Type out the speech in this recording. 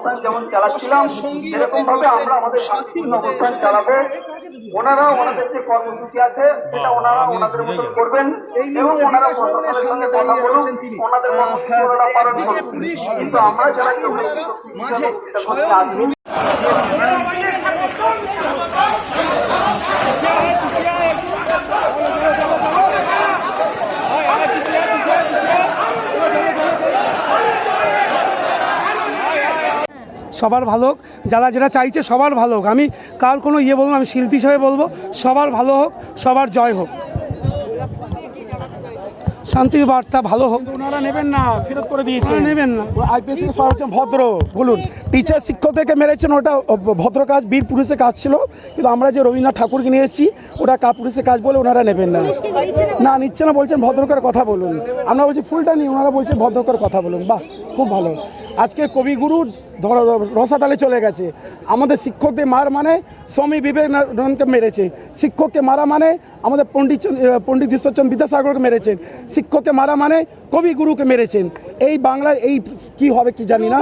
অবস্থান যেমন চালাচ্ছিলাম সেরকম ভাবে আমরা আমাদের শান্তিপূর্ণ অবস্থান চালাবো। ওনারা ওনাদের যে কর্মসূচি আছে সেটা ওনারা ওনাদের মতন করবেন এবং ওনারা প্রশাসনের সঙ্গে কথা বলুন ওনাদের কর্মসূচি ওনারা পালন করুন। কিন্তু আমরা যারা মাঝে সবার ভালো হোক যারা যেটা চাইছে সবার ভালো হোক। আমি কার কোনো ইয়ে বলব আমি শিল্পী হিসাবে বলব সবার ভালো হোক সবার জয় হোক। শান্তির বার্তা ভালো হোক। ওনারা নেবেন না ফেরত করে দিয়েছে। নেবেন না। আইপিএস সবাই ভদ্র। বলুন। টিচার শিক্ষক থেকে মেরেছেন ওটা ভদ্র কাজ বীর পুরুষের কাজ ছিল। কিন্তু আমরা যে রবীন্দ্রনাথ ঠাকুরকে নিয়ে এসেছি ওটা কাপুরুষের কাজ বলে ওনারা নেবেন না। না? নিচ্ছে না বলছেন ভদ্রকার কথা বলুন। আমরা বলছি ফুলটা নিই ওনারা বলছেন ভদ্রকর কথা বলুন। বাহ খুব ভালো। আজকে কবিগুরু ধরো, রসাতালে চলে গেছে। আমাদের শিক্ষকদের মার মানে স্বামী বিবেকানন্দকে মেরেছে। শিক্ষককে মারা মানে আমাদের পণ্ডিত পণ্ডিত ঈশ্বরচন্দ্র বিদ্যাসাগরকে মেরেছেন। শিক্ষককে মারা মানে কবিগুরুকে মেরেছেন। এই বাংলার এই কি হবে কি জানি না।